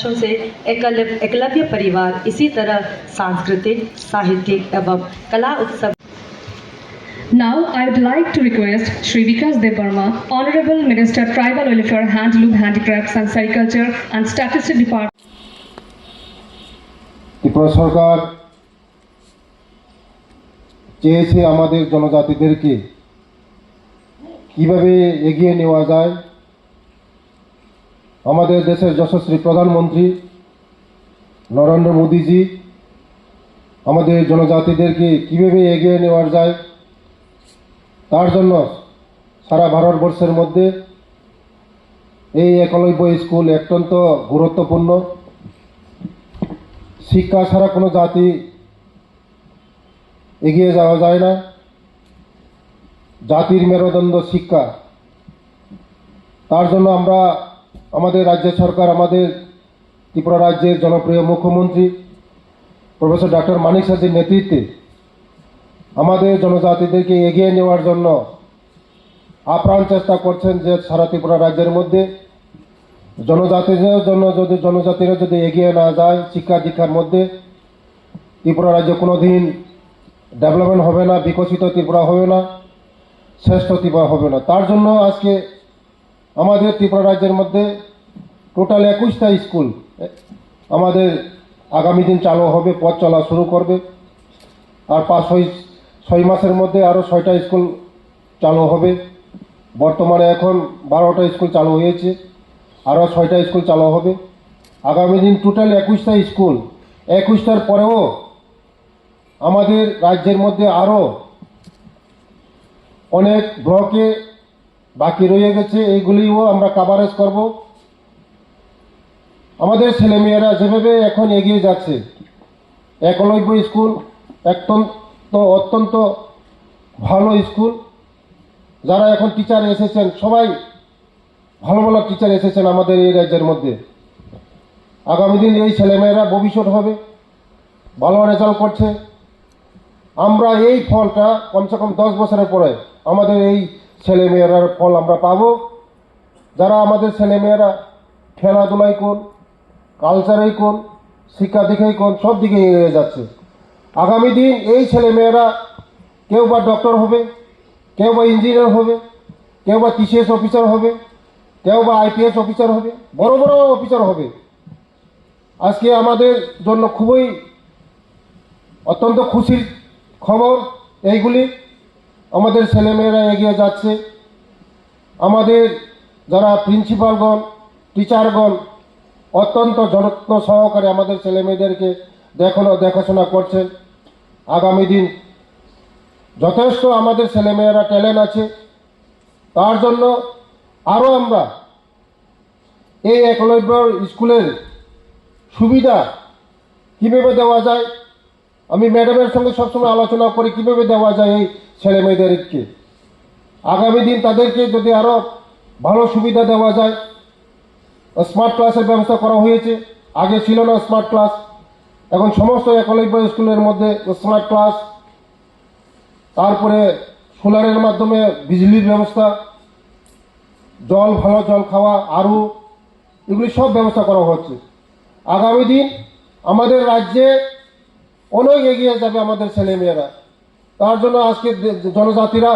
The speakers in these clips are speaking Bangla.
वर्षों से एकलव्य एकलव्य परिवार इसी तरह सांस्कृतिक साहित्यिक एवं कला उत्सव Now, I would like to request Sri Vikas Dev Verma, Honorable Minister, Tribal Welfare, Handloom, Handicrafts and Sericulture and Statistics Department. Tripura সরকার চেয়েছে আমাদের জনজাতিদেরকে কিভাবে এগিয়ে নেওয়া যায় আমাদের দেশের যশস্বী প্রধানমন্ত্রী নরেন্দ্র মোদীজি, আমাদের জনজাতিদেরকে কীভাবে এগিয়ে নেওয়া যায়, তার জন্য সারা ভারতবর্ষের মধ্যে এই একলব্য স্কুল অত্যন্ত গুরুত্বপূর্ণ। শিক্ষা ছাড়া কোনো জাতি এগিয়ে যাওয়া যায় না। জাতির মেরুদণ্ড শিক্ষা। তার জন্য আমরা আমাদের রাজ্য সরকার, আমাদের ত্রিপুরা রাজ্যের জনপ্রিয় মুখ্যমন্ত্রী প্রফেসর ডক্টর মানিক সাজির নেতৃত্বে আমাদের জনজাতিদেরকে এগিয়ে নেওয়ার জন্য আপ্রাণ চেষ্টা করছেন যে সারা ত্রিপুরা রাজ্যের মধ্যে জনজাতিদের জন্য যদি, জনজাতিরা যদি এগিয়ে না যায় শিক্ষা দীক্ষার মধ্যে, ত্রিপুরা রাজ্য কোনো দিন ডেভেলপমেন্ট হবে না, বিকশিত ত্রিপুরা হবে না, শ্রেষ্ঠ ত্রিপুরা হবে না। তার জন্য আজকে আমাদের ত্রিপুরা রাজ্যের মধ্যে টোটাল একুশটা স্কুল আমাদের আগামী দিন চালু হবে, পথ চলা শুরু করবে। আর পাঁচ, ছয় ছয় মাসের মধ্যে আরও ছয়টা স্কুল চালু হবে। বর্তমানে এখন বারোটা স্কুল চালু হয়েছে আরও ছয়টা স্কুল চালু হবে। আগামী দিন টোটাল একুশটা স্কুল, একুশটার পরেও আমাদের রাজ্যের মধ্যে আরও অনেক ব্লকে বাকি রয়ে গেছে, এইগুলিও আমরা কাভারেজ করব। আমাদের ছেলেমেয়েরা যেভাবে এখন এগিয়ে যাচ্ছে, একলব্য স্কুল অত্যন্ত অত্যন্ত ভালো স্কুল, যারা এখন টিচার এসেছেন, সবাই ভালো ভালো টিচার এসেছেন আমাদের এই রাজ্যের মধ্যে। আগামী দিন এই ছেলেমেয়েরা ভবিষ্যৎ হবে, ভালো রেজাল্ট করছে। আমরা এই ফলটা কমসে কম দশ বছরের পরে আমাদের এই ছেলেমেয়েরার ফল আমরা পাবো। যারা আমাদের ছেলেমেয়েরা খেলাধুলায় কোন কালচারেই কোন শিক্ষা দিকেই কোন সব দিকে এগিয়ে যাচ্ছে। আগামী দিন এই ছেলেমেয়েরা কেউ বা ডক্টর হবে, কেউ বা ইঞ্জিনিয়ার হবে, কেউ বা টিসিএস অফিসার হবে, কেউ বা আইপিএস অফিসার হবে, বড় বড় অফিসার হবে। আজকে আমাদের জন্য খুবই অত্যন্ত খুশির খবর এইগুলি। আমাদের ছেলেমেয়েরা এগিয়ে যাচ্ছে। আমাদের যারা প্রিন্সিপালগণ, টিচারগণ, অত্যন্ত যত্ন সহকারে আমাদের ছেলেমেয়েদেরকে দেখানো দেখাশোনা করছেন। আগামী দিন যথেষ্ট আমাদের ছেলেমেয়েরা ট্যালেন্ট আছে। তার জন্য আরও আমরা এই একলব্য স্কুলের সুবিধা কীভাবে দেওয়া যায় আমি ম্যাডামের সঙ্গে সবসময় আলোচনা করি, কীভাবে দেওয়া যায় এই ছেলে মেয়েদেরকে? আগামী দিন তাদেরকে যদি আরও ভালো সুবিধা দেওয়া যায় স্মার্ট ক্লাসের ব্যবস্থা করা হয়েছে। আগে ছিল না স্মার্ট ক্লাস এখন সমস্ত একলব্য স্কুলের মধ্যে স্মার্ট ক্লাস তারপরে সোলারের মাধ্যমে বিজলির ব্যবস্থা, জল, ভালো জল খাওয়া আরও এগুলি সব ব্যবস্থা করা হচ্ছে। আগামী দিন আমাদের রাজ্যে অনেক এগিয়ে যাবে আমাদের ছেলেমেয়েরা। তার জন্য আজকে জনজাতিরা,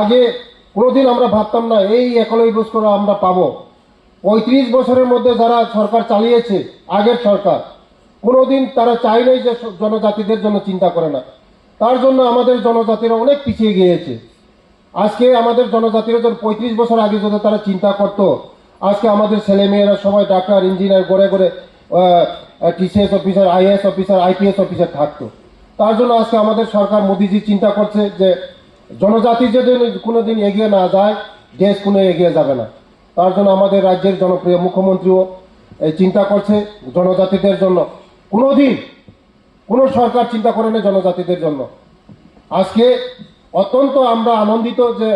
আগে কোনোদিন আমরা ভাবতাম না, এই একলব্য স্কুল আমরা পাবো। পঁয়ত্রিশ বছরের মধ্যে যারা সরকার চালিয়েছে, আগের সরকার, কোনোদিন তারা চাইলেই যে জনজাতিদের জন্য চিন্তা করে না। তার জন্য আমাদের জনজাতিরা অনেক পিছিয়ে গিয়েছে। আজকে আমাদের জনজাতিরা যখন পঁয়ত্রিশ বছর আগে যদি তারা চিন্তা করত, আজকে আমাদের ছেলেমেয়েরা সবাই ডাক্তার, ইঞ্জিনিয়ার, গড়ে গড়ে TCS officer IAS officer IPS officer থাকতো। তার জন্য আজকে আমাদের সরকার মোদিজি চিন্তা করছে যে, জনজাতি যদি কোনোদিন এগিয়ে না যায়, দেশ কোনো এগিয়ে যাবে না। তার জন্য আমাদের রাজ্যের জনপ্রিয় মুখ্যমন্ত্রীও চিন্তা করছে জনজাতিদের জন্য। কোনোদিন কোনো সরকার চিন্তা করে না জনজাতিদের জন্য। আজকে অত্যন্ত আমরা আনন্দিত যে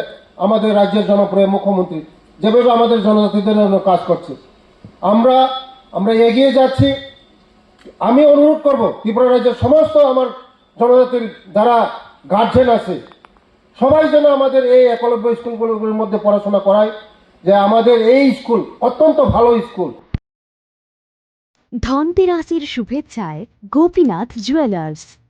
আমাদের রাজ্যের জনপ্রিয় মুখ্যমন্ত্রী যেভাবে আমাদের জনজাতিদের জন্য কাজ করছে। আমরা আমরা এগিয়ে যাচ্ছি আমি অনুরোধ করব, ত্রিপুরা রাজ্যের সমস্ত আমার জনজাতির যারা গার্জেন আছে, সবাই যেন আমাদের এই একলব্য স্কুলগুলোর মধ্যে পড়াশোনা করায়, যে আমাদের এই স্কুল অত্যন্ত ভালো স্কুল। ধনতেরাসির শুভেচ্ছায় গোপীনাথ জুয়েলার্স।